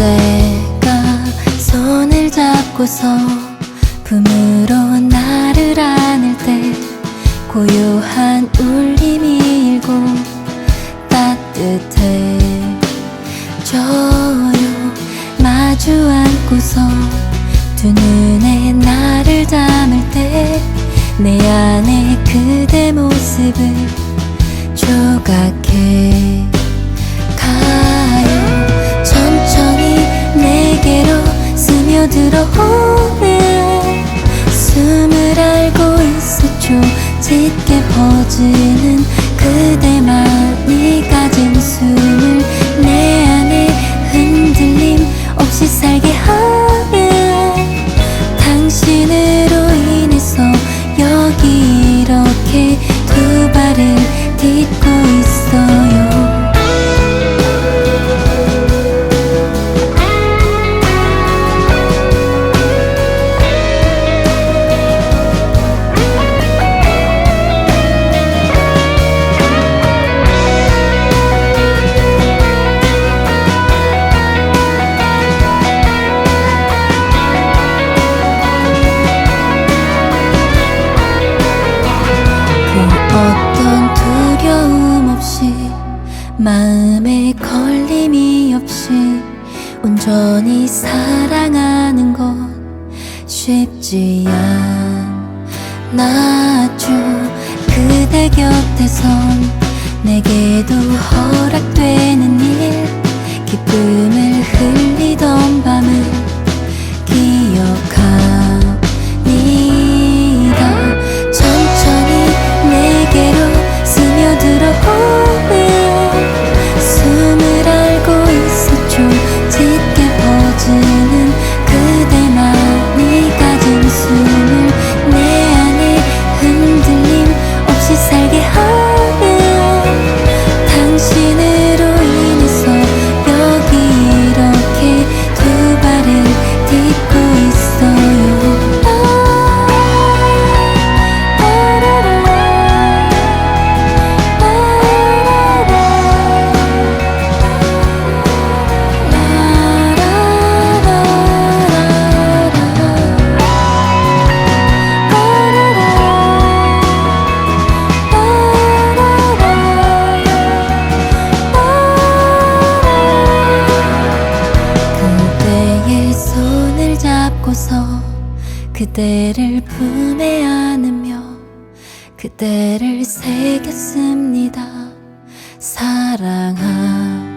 내가 손을 잡고서 품으로 나를 안을 때 고요한 울림이 일고 따뜻해져요 마주 안고서 두 눈에 나를 담을 때 내 안에 그대 모습을 조각해 오는 숨을 알고 있었죠. 짙게 퍼지는 그대만이 가진 숨을 내 안에 흔들림 없이 살게 하는 당신으로 인해서 여기 이렇게 두 발을 딛고 있어요 마음에 걸림이 없이 온전히 사랑하는 건 쉽지 않았죠 그대 곁에선 내게도 허락되는 일 기쁨을 잡고서 그대를 품에 안으며 그대를 새겼습니다. 사랑합니다.